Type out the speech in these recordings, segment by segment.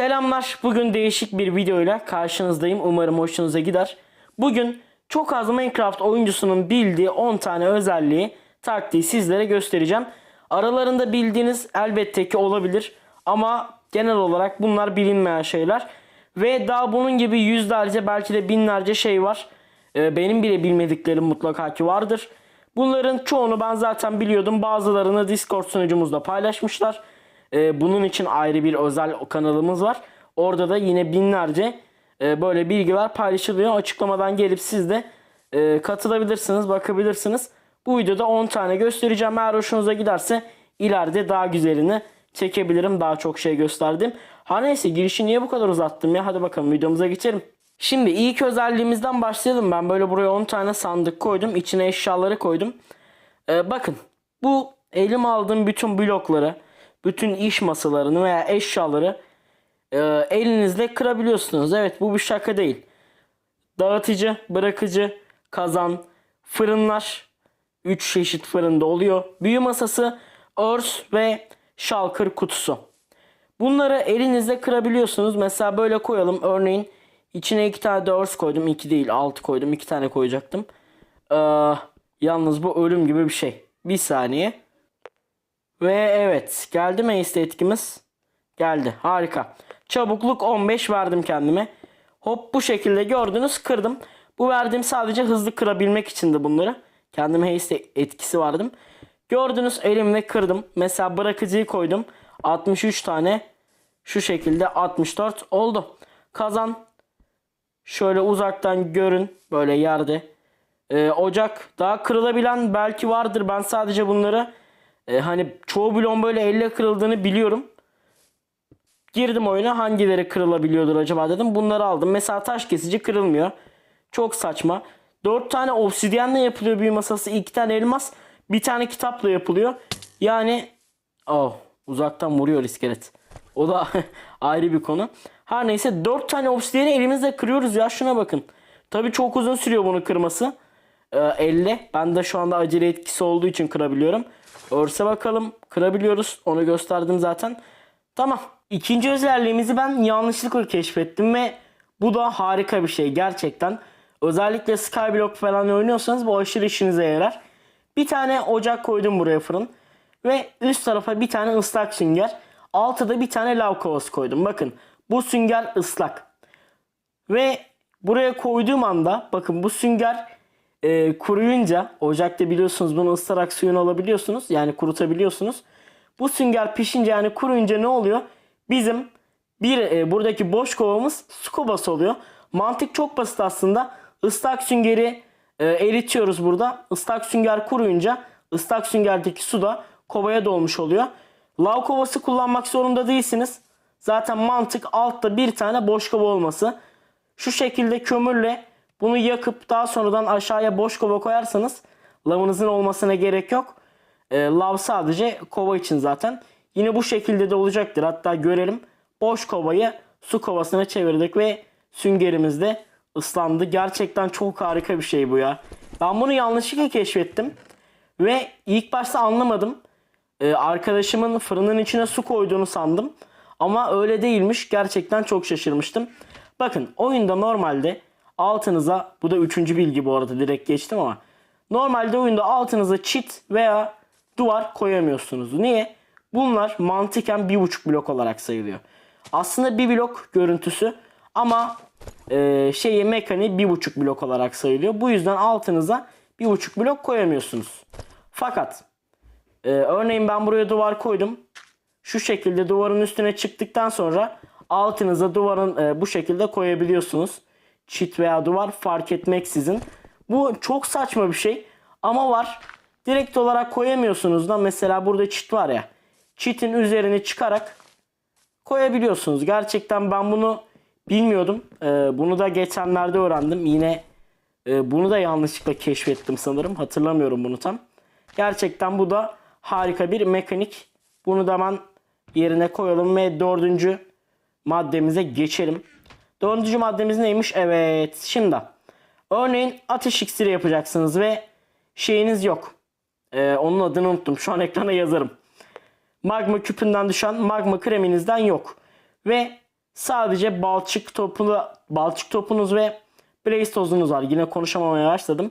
Selamlar. Bugün değişik bir videoyla karşınızdayım. Umarım hoşunuza gider. Bugün çok az Minecraft oyuncusunun bildiği 10 tane özelliği, taktiği sizlere göstereceğim. Aralarında bildiğiniz elbette ki olabilir ama genel olarak bunlar bilinmeyen şeyler. Ve daha bunun gibi yüzlerce belki de binlerce şey var. Ee, benim bile bilmediklerim mutlaka ki vardır. Bunların çoğunu ben zaten biliyordum. Bazılarını Discord sunucumuzda paylaşmışlar. Ee, bunun için ayrı bir özel kanalımız var. Orada da yine binlerce e, böyle bilgiler paylaşılıyor. Açıklamadan gelip siz de e, katılabilirsiniz, bakabilirsiniz. Bu videoda 10 tane göstereceğim. Eğer hoşunuza giderse ileride daha güzelini çekebilirim. Daha çok şey gösterdim. Ha neyse girişi niye bu kadar uzattım ya? Hadi bakalım videomuza geçelim. Şimdi ilk özelliğimizden başlayalım. Ben böyle buraya 10 tane sandık koydum. İçine eşyaları koydum. Ee, bakın bu elim aldığım bütün blokları, bütün iş masalarını veya eşyaları e, elinizle kırabiliyorsunuz. Evet bu bir şaka değil. Dağıtıcı, bırakıcı, kazan, fırınlar 3 çeşit fırında oluyor. Büyü masası, örs ve şalkır kutusu. Bunları elinizle kırabiliyorsunuz. Mesela böyle koyalım. Örneğin içine iki tane de örs koydum. iki değil altı koydum. iki tane koyacaktım. Ee, yalnız bu ölüm gibi bir şey. Bir saniye. Ve evet geldi mi haste etkimiz? Geldi. Harika. Çabukluk 15 verdim kendime. Hop bu şekilde gördünüz kırdım. Bu verdiğim sadece hızlı kırabilmek içindi bunları. Kendime haste etkisi vardım. Gördünüz elimle kırdım. Mesela bırakıcıyı koydum. 63 tane. Şu şekilde 64 oldu. Kazan. Şöyle uzaktan görün. Böyle yerde. Ee, ocak. Daha kırılabilen belki vardır. Ben sadece bunları e, hani çoğu bloğun böyle elle kırıldığını biliyorum. Girdim oyuna hangileri kırılabiliyordur acaba dedim. Bunları aldım. Mesela taş kesici kırılmıyor. Çok saçma. 4 tane obsidyenle yapılıyor büyü masası. 2 tane elmas. Bir tane kitapla yapılıyor. Yani oh, uzaktan vuruyor iskelet. O da ayrı bir konu. Her neyse 4 tane obsidyeni elimizle kırıyoruz ya şuna bakın. Tabii çok uzun sürüyor bunu kırması. Ee, elle. Ben de şu anda acele etkisi olduğu için kırabiliyorum. Örse bakalım. Kırabiliyoruz. Onu gösterdim zaten. Tamam. İkinci özelliğimizi ben yanlışlıkla keşfettim ve bu da harika bir şey gerçekten. Özellikle Skyblock falan oynuyorsanız bu aşırı işinize yarar. Bir tane ocak koydum buraya fırın. Ve üst tarafa bir tane ıslak sünger. Altta da bir tane lav kovası koydum. Bakın bu sünger ıslak. Ve buraya koyduğum anda bakın bu sünger e, kuruyunca ocakta biliyorsunuz bunu ıslarak suyunu alabiliyorsunuz. Yani kurutabiliyorsunuz. Bu sünger pişince yani kuruyunca ne oluyor? Bizim bir e, buradaki boş kovamız su kovası oluyor. Mantık çok basit aslında. Islak süngeri e, eritiyoruz burada. Islak sünger kuruyunca ıslak süngerdeki su da kovaya dolmuş oluyor. Lav kovası kullanmak zorunda değilsiniz. Zaten mantık altta bir tane boş kova olması. Şu şekilde kömürle bunu yakıp daha sonradan aşağıya boş kova koyarsanız lavınızın olmasına gerek yok. E, lav sadece kova için zaten. Yine bu şekilde de olacaktır. Hatta görelim. Boş kovayı su kovasına çevirdik ve süngerimiz de ıslandı. Gerçekten çok harika bir şey bu ya. Ben bunu yanlışlıkla keşfettim. Ve ilk başta anlamadım. Ee, arkadaşımın fırının içine su koyduğunu sandım. Ama öyle değilmiş. Gerçekten çok şaşırmıştım. Bakın oyunda normalde altınıza bu da üçüncü bilgi bu arada direkt geçtim ama normalde oyunda altınıza çit veya duvar koyamıyorsunuz. Niye? Bunlar mantıken bir buçuk blok olarak sayılıyor. Aslında bir blok görüntüsü ama e, şeyi mekaniği bir buçuk blok olarak sayılıyor. Bu yüzden altınıza bir buçuk blok koyamıyorsunuz. Fakat e, örneğin ben buraya duvar koydum. Şu şekilde duvarın üstüne çıktıktan sonra altınıza duvarın e, bu şekilde koyabiliyorsunuz. Çit veya duvar fark etmeksizin. Bu çok saçma bir şey ama var. Direkt olarak koyamıyorsunuz da mesela burada çit var ya. Çitin üzerine çıkarak koyabiliyorsunuz. Gerçekten ben bunu bilmiyordum. Ee, bunu da geçenlerde öğrendim. Yine e, bunu da yanlışlıkla keşfettim sanırım. Hatırlamıyorum bunu tam. Gerçekten bu da harika bir mekanik. Bunu da ben yerine koyalım ve dördüncü maddemize geçelim. Dördüncü maddemiz neymiş? Evet. Şimdi örneğin ateş iksiri yapacaksınız ve şeyiniz yok. Ee, onun adını unuttum. Şu an ekrana yazarım. Magma küpünden düşen magma kreminizden yok. Ve sadece balçık topu, balçık topunuz ve blaze tozunuz var. Yine konuşamamaya başladım.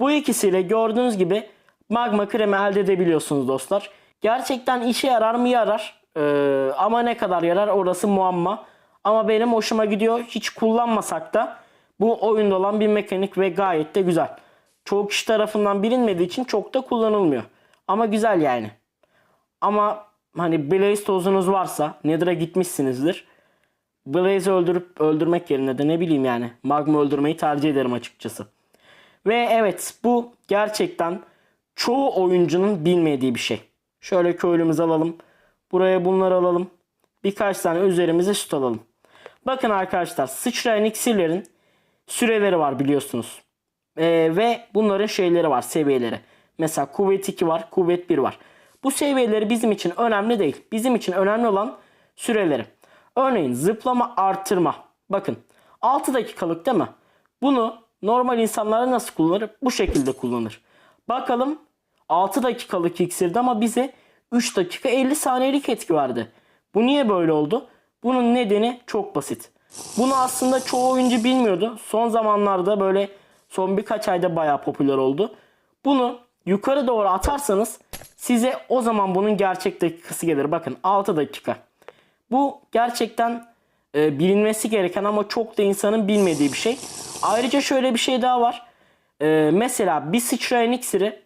Bu ikisiyle gördüğünüz gibi magma kremi elde edebiliyorsunuz dostlar. Gerçekten işe yarar mı yarar. Ee, ama ne kadar yarar orası muamma. Ama benim hoşuma gidiyor. Hiç kullanmasak da bu oyunda olan bir mekanik ve gayet de güzel. Çoğu kişi tarafından bilinmediği için çok da kullanılmıyor. Ama güzel yani. Ama hani Blaze tozunuz varsa Nether'a gitmişsinizdir. Blaze'i öldürüp öldürmek yerine de ne bileyim yani Magma öldürmeyi tercih ederim açıkçası. Ve evet bu gerçekten çoğu oyuncunun bilmediği bir şey. Şöyle köylümüzü alalım. Buraya bunları alalım. Birkaç tane üzerimize süt alalım. Bakın arkadaşlar sıçrayan iksirlerin süreleri var biliyorsunuz. Ee, ve bunların şeyleri var seviyeleri. Mesela kuvvet 2 var kuvvet 1 var. Bu seviyeleri bizim için önemli değil. Bizim için önemli olan süreleri. Örneğin zıplama artırma. Bakın 6 dakikalık değil mi? Bunu normal insanlar nasıl kullanır? Bu şekilde kullanır. Bakalım 6 dakikalık iksirdi ama bize 3 dakika 50 saniyelik etki verdi. Bu niye böyle oldu? Bunun nedeni çok basit. Bunu aslında çoğu oyuncu bilmiyordu. Son zamanlarda böyle son birkaç ayda bayağı popüler oldu. Bunu yukarı doğru atarsanız size o zaman bunun gerçek dakikası gelir. Bakın 6 dakika. Bu gerçekten e, bilinmesi gereken ama çok da insanın bilmediği bir şey. Ayrıca şöyle bir şey daha var. E, mesela bir sıçrayan iksiri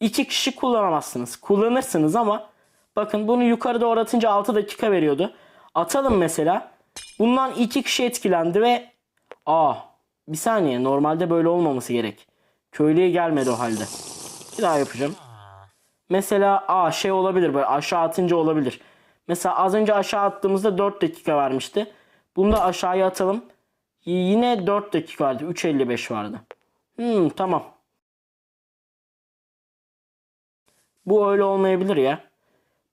iki kişi kullanamazsınız. Kullanırsınız ama bakın bunu yukarı doğru atınca 6 dakika veriyordu. Atalım mesela. Bundan iki kişi etkilendi ve aa bir saniye normalde böyle olmaması gerek. Köylüye gelmedi o halde. Bir daha yapacağım. Mesela aa şey olabilir böyle aşağı atınca olabilir. Mesela az önce aşağı attığımızda 4 dakika vermişti. Bunu da aşağıya atalım. Yine 4 dakika vardı. 3.55 vardı. Hmm tamam. Bu öyle olmayabilir ya.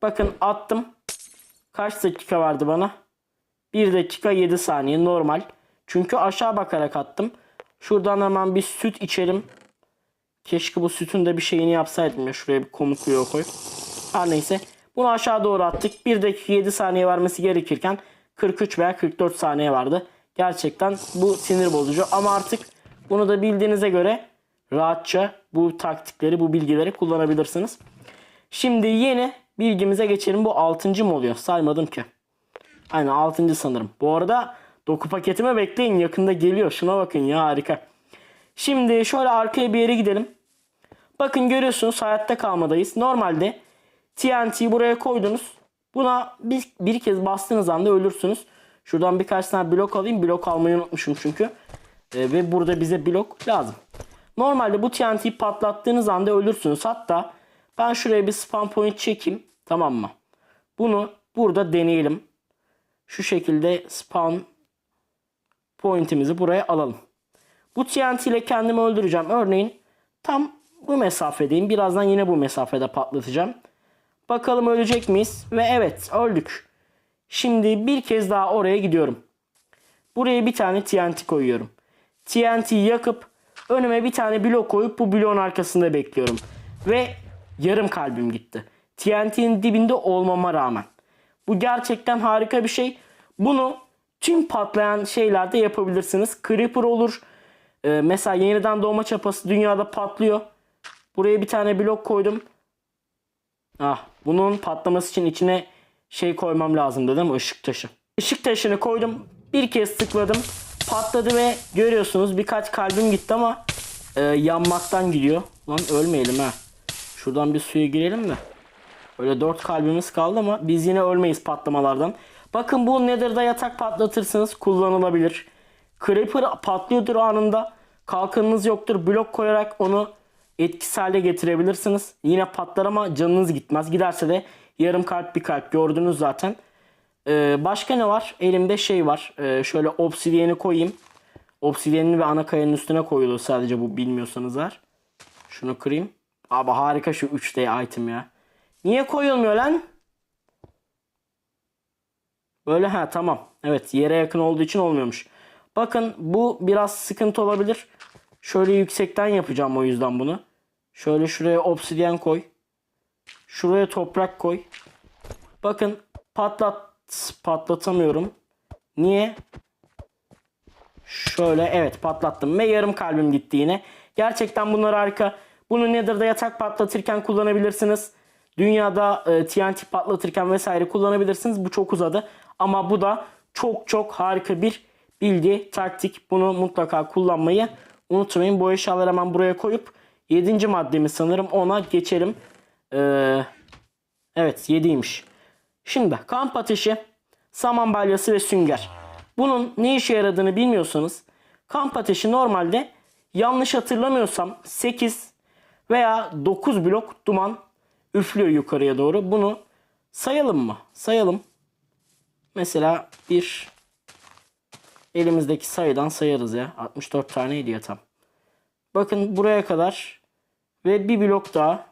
Bakın attım. Kaç dakika vardı bana? 1 dakika 7 saniye normal. Çünkü aşağı bakarak attım. Şuradan hemen bir süt içelim. Keşke bu sütün de bir şeyini yapsaydım ya. Şuraya bir komut bloğu koy. Her neyse. Bunu aşağı doğru attık. 1 dakika 7 saniye vermesi gerekirken 43 veya 44 saniye vardı. Gerçekten bu sinir bozucu. Ama artık bunu da bildiğinize göre rahatça bu taktikleri, bu bilgileri kullanabilirsiniz. Şimdi yeni bilgimize geçelim. Bu 6. mı oluyor? Saymadım ki. Aynen 6. sanırım. Bu arada doku paketime bekleyin. Yakında geliyor. Şuna bakın ya harika. Şimdi şöyle arkaya bir yere gidelim. Bakın görüyorsunuz hayatta kalmadayız. Normalde TNT'yi buraya koydunuz. Buna bir, bir kez bastığınız anda ölürsünüz. Şuradan birkaç tane blok alayım. Blok almayı unutmuşum çünkü. Ee, ve burada bize blok lazım. Normalde bu TNT'yi patlattığınız anda ölürsünüz. Hatta ben şuraya bir spawn point çekeyim. Tamam mı? Bunu burada deneyelim. Şu şekilde spawn pointimizi buraya alalım. Bu TNT ile kendimi öldüreceğim. Örneğin tam bu mesafedeyim. Birazdan yine bu mesafede patlatacağım. Bakalım ölecek miyiz? Ve evet öldük. Şimdi bir kez daha oraya gidiyorum. Buraya bir tane TNT koyuyorum. TNT'yi yakıp önüme bir tane blok koyup bu bloğun arkasında bekliyorum. Ve yarım kalbim gitti. TNT'nin dibinde olmama rağmen. Bu gerçekten harika bir şey. Bunu tüm patlayan şeylerde yapabilirsiniz. Creeper olur. Ee, mesela yeniden doğma çapası dünyada patlıyor. Buraya bir tane blok koydum. Ah, bunun patlaması için içine şey koymam lazım değil mi? Işık taşı. Işık taşını koydum. Bir kez tıkladım. Patladı ve görüyorsunuz birkaç kalbim gitti ama e, yanmaktan gidiyor. Lan ölmeyelim ha. Şuradan bir suya girelim de. Öyle dört kalbimiz kaldı ama biz yine ölmeyiz patlamalardan. Bakın bu Nether'da yatak patlatırsınız kullanılabilir. Creeper patlıyordur anında. Kalkanınız yoktur. Blok koyarak onu etkisiz hale getirebilirsiniz. Yine patlar ama canınız gitmez. Giderse de yarım kalp bir kalp gördünüz zaten. Ee, başka ne var? Elimde şey var. Ee, şöyle obsidiyeni koyayım. Obsidiyenin ve ana kayanın üstüne koyulur sadece bu bilmiyorsanız var. Şunu kırayım. Abi harika şu 3D item ya. Niye koyulmuyor lan? Böyle ha tamam. Evet yere yakın olduğu için olmuyormuş. Bakın bu biraz sıkıntı olabilir. Şöyle yüksekten yapacağım o yüzden bunu. Şöyle şuraya obsidyen koy. Şuraya toprak koy. Bakın patlat patlatamıyorum. Niye? Şöyle evet patlattım ve yarım kalbim gitti yine. Gerçekten bunlar harika. Bunu Nether'da yatak patlatırken kullanabilirsiniz. Dünyada e, TNT patlatırken vesaire kullanabilirsiniz. Bu çok uzadı. Ama bu da çok çok harika bir bilgi, taktik. Bunu mutlaka kullanmayı unutmayın. Bu eşyaları hemen buraya koyup 7. maddemiz sanırım ona geçelim. Ee, evet 7'ymiş. Şimdi kamp ateşi, saman balyası ve sünger. Bunun ne işe yaradığını bilmiyorsanız kamp ateşi normalde yanlış hatırlamıyorsam 8 veya 9 blok duman üflüyor yukarıya doğru. Bunu sayalım mı? Sayalım. Mesela bir elimizdeki sayıdan sayarız ya. 64 tane ediyor tam. Bakın buraya kadar ve bir blok daha.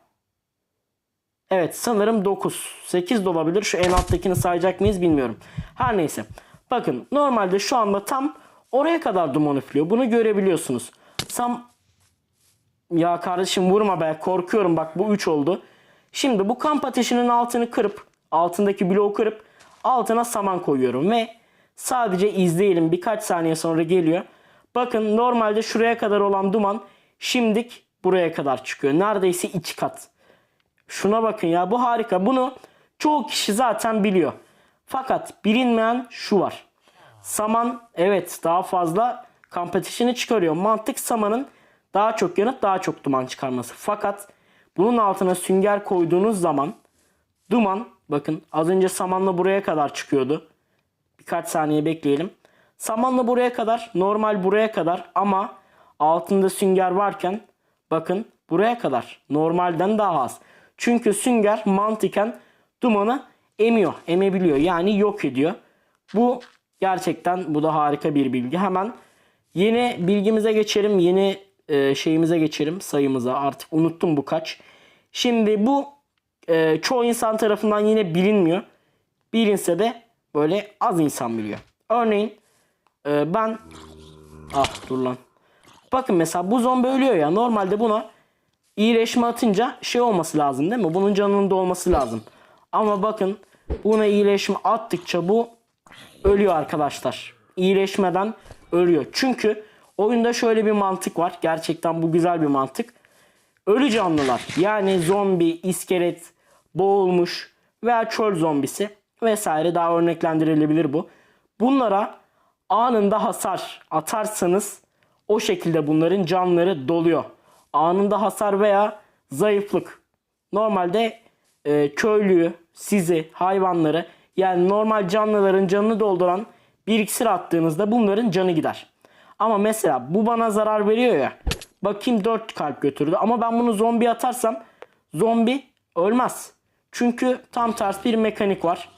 Evet sanırım 9. 8 de olabilir. Şu en alttakini sayacak mıyız bilmiyorum. Her neyse. Bakın normalde şu anda tam oraya kadar duman üflüyor. Bunu görebiliyorsunuz. Sam ya kardeşim vurma be korkuyorum bak bu 3 oldu. Şimdi bu kamp ateşinin altını kırıp altındaki bloğu kırıp altına saman koyuyorum ve sadece izleyelim birkaç saniye sonra geliyor. Bakın normalde şuraya kadar olan duman şimdik buraya kadar çıkıyor. Neredeyse iki kat. Şuna bakın ya bu harika. Bunu çoğu kişi zaten biliyor. Fakat bilinmeyen şu var. Saman evet daha fazla kamp ateşini çıkarıyor. Mantık samanın daha çok yanıp daha çok duman çıkarması. Fakat bunun altına sünger koyduğunuz zaman duman bakın az önce samanla buraya kadar çıkıyordu. Birkaç saniye bekleyelim. Samanla buraya kadar normal buraya kadar ama altında sünger varken bakın buraya kadar normalden daha az. Çünkü sünger mantıken dumanı emiyor, emebiliyor. Yani yok ediyor. Bu gerçekten bu da harika bir bilgi. Hemen yeni bilgimize geçelim. Yeni e, şeyimize geçelim. Sayımıza artık unuttum bu kaç. Şimdi bu e, çoğu insan tarafından yine bilinmiyor. Bilinse de böyle az insan biliyor. Örneğin e, ben ah dur lan. Bakın mesela bu zombi ölüyor ya. Normalde buna iyileşme atınca şey olması lazım değil mi? Bunun canının dolması lazım. Ama bakın buna iyileşme attıkça bu ölüyor arkadaşlar. İyileşmeden ölüyor. Çünkü oyunda şöyle bir mantık var. Gerçekten bu güzel bir mantık. Ölü canlılar yani zombi, iskelet, boğulmuş veya çöl zombisi vesaire daha örneklendirilebilir bu. Bunlara anında hasar atarsanız o şekilde bunların canları doluyor. Anında hasar veya zayıflık. Normalde e, köylüyü, sizi, hayvanları yani normal canlıların canını dolduran bir iksir attığınızda bunların canı gider. Ama mesela bu bana zarar veriyor ya. Bakayım 4 kalp götürdü ama ben bunu zombi atarsam zombi ölmez. Çünkü tam ters bir mekanik var.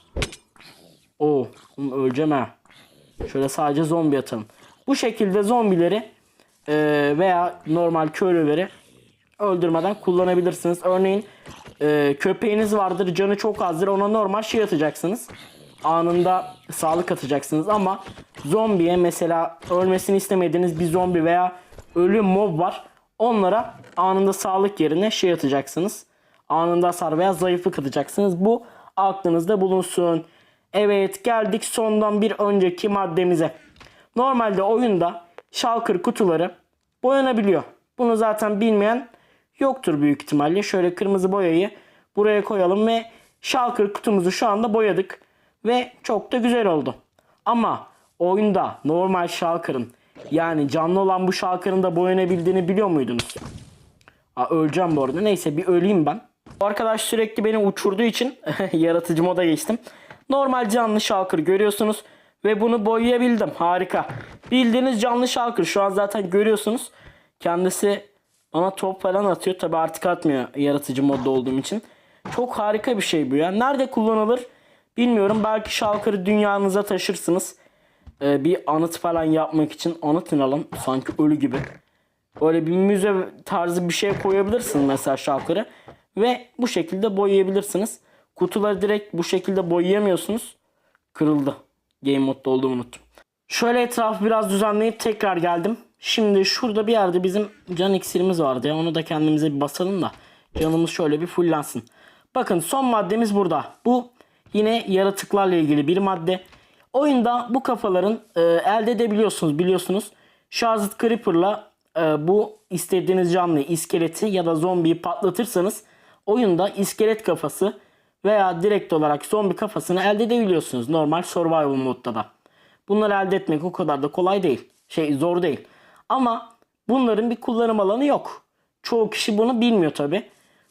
Oo, öleceğim ha. Şöyle sadece zombi atalım. Bu şekilde zombileri e, veya normal köylüleri öldürmeden kullanabilirsiniz. Örneğin e, köpeğiniz vardır canı çok azdır ona normal şey atacaksınız. Anında sağlık atacaksınız ama zombiye mesela ölmesini istemediğiniz bir zombi veya ölü mob var. Onlara anında sağlık yerine şey atacaksınız. Anında hasar veya zayıflık atacaksınız. Bu aklınızda bulunsun. Evet geldik sondan bir önceki maddemize. Normalde oyunda shulker kutuları boyanabiliyor. Bunu zaten bilmeyen yoktur büyük ihtimalle. Şöyle kırmızı boyayı buraya koyalım ve shulker kutumuzu şu anda boyadık. Ve çok da güzel oldu. Ama oyunda normal shulker'ın yani canlı olan bu shulker'ın da boyanabildiğini biliyor muydunuz? Aa, öleceğim bu arada. Neyse bir öleyim ben. Bu arkadaş sürekli beni uçurduğu için yaratıcı moda geçtim. Normal canlı shulker görüyorsunuz. Ve bunu boyayabildim. Harika. Bildiğiniz canlı shulker. Şu an zaten görüyorsunuz. Kendisi bana top falan atıyor. Tabi artık atmıyor yaratıcı modda olduğum için. Çok harika bir şey bu ya. Nerede kullanılır bilmiyorum. Belki shulker'ı dünyanıza taşırsınız. Ee, bir anıt falan yapmak için. Anıt ne lan? Sanki ölü gibi. Böyle bir müze tarzı bir şey koyabilirsiniz mesela shulker'ı. Ve bu şekilde boyayabilirsiniz. Kutuları direkt bu şekilde boyayamıyorsunuz. Kırıldı. Game modda olduğumu unuttum. Şöyle etrafı biraz düzenleyip tekrar geldim. Şimdi şurada bir yerde bizim can iksirimiz vardı ya. Onu da kendimize bir basalım da. Canımız şöyle bir fullensin. Bakın son maddemiz burada. Bu yine yaratıklarla ilgili bir madde. Oyunda bu kafaların e, elde edebiliyorsunuz biliyorsunuz. Shazit Creeper'la e, bu istediğiniz canlıyı, iskeleti ya da zombiyi patlatırsanız oyunda iskelet kafası veya direkt olarak zombi kafasını elde edebiliyorsunuz. Normal survival modda da. Bunları elde etmek o kadar da kolay değil. Şey zor değil. Ama bunların bir kullanım alanı yok. Çoğu kişi bunu bilmiyor tabi.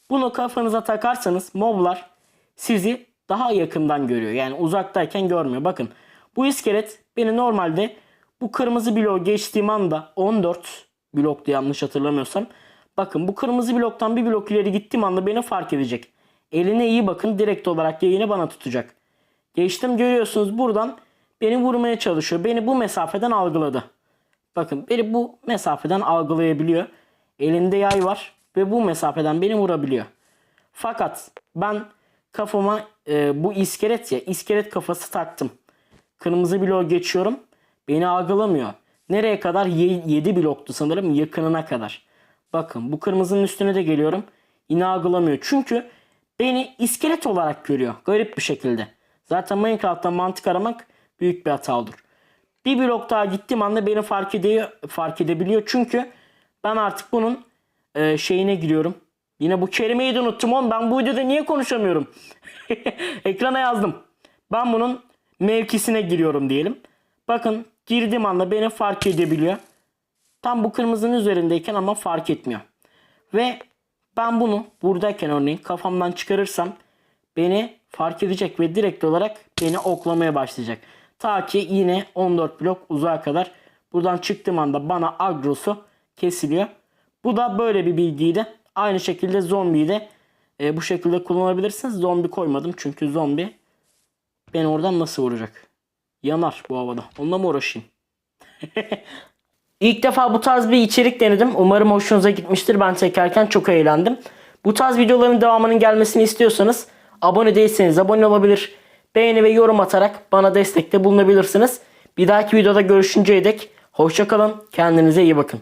Bunu kafanıza takarsanız moblar sizi daha yakından görüyor. Yani uzaktayken görmüyor. Bakın bu iskelet beni normalde bu kırmızı bloğu geçtiğim anda 14 bloktu yanlış hatırlamıyorsam. Bakın bu kırmızı bloktan bir blok ileri gittiğim anda beni fark edecek. Eline iyi bakın direkt olarak yayını bana tutacak. Geçtim görüyorsunuz buradan beni vurmaya çalışıyor. Beni bu mesafeden algıladı. Bakın beni bu mesafeden algılayabiliyor. Elinde yay var ve bu mesafeden beni vurabiliyor. Fakat ben kafama e, bu iskelet ya iskelet kafası taktım. Kırmızı bloğu geçiyorum. Beni algılamıyor. Nereye kadar? 7 bloktu sanırım yakınına kadar. Bakın bu kırmızının üstüne de geliyorum. Yine algılamıyor. Çünkü beni iskelet olarak görüyor. Garip bir şekilde. Zaten Minecraft'ta mantık aramak büyük bir hata olur. Bir blok daha gittiğim anda beni fark ediyor, fark edebiliyor. Çünkü ben artık bunun e, şeyine giriyorum. Yine bu kelimeyi de unuttum oğlum. Ben bu videoda niye konuşamıyorum? Ekrana yazdım. Ben bunun mevkisine giriyorum diyelim. Bakın girdiğim anda beni fark edebiliyor. Tam bu kırmızının üzerindeyken ama fark etmiyor. Ve ben bunu buradayken örneğin kafamdan çıkarırsam beni fark edecek ve direkt olarak beni oklamaya başlayacak. Ta ki yine 14 blok uzağa kadar buradan çıktığım anda bana agrosu kesiliyor. Bu da böyle bir bilgiydi. Aynı şekilde zombiyi de e, bu şekilde kullanabilirsiniz. Zombi koymadım çünkü zombi beni oradan nasıl vuracak? Yanar bu havada. Onunla mı uğraşayım? İlk defa bu tarz bir içerik denedim. Umarım hoşunuza gitmiştir. Ben çekerken çok eğlendim. Bu tarz videoların devamının gelmesini istiyorsanız abone değilseniz abone olabilir. Beğeni ve yorum atarak bana destekte bulunabilirsiniz. Bir dahaki videoda görüşünceye dek hoşçakalın. Kendinize iyi bakın.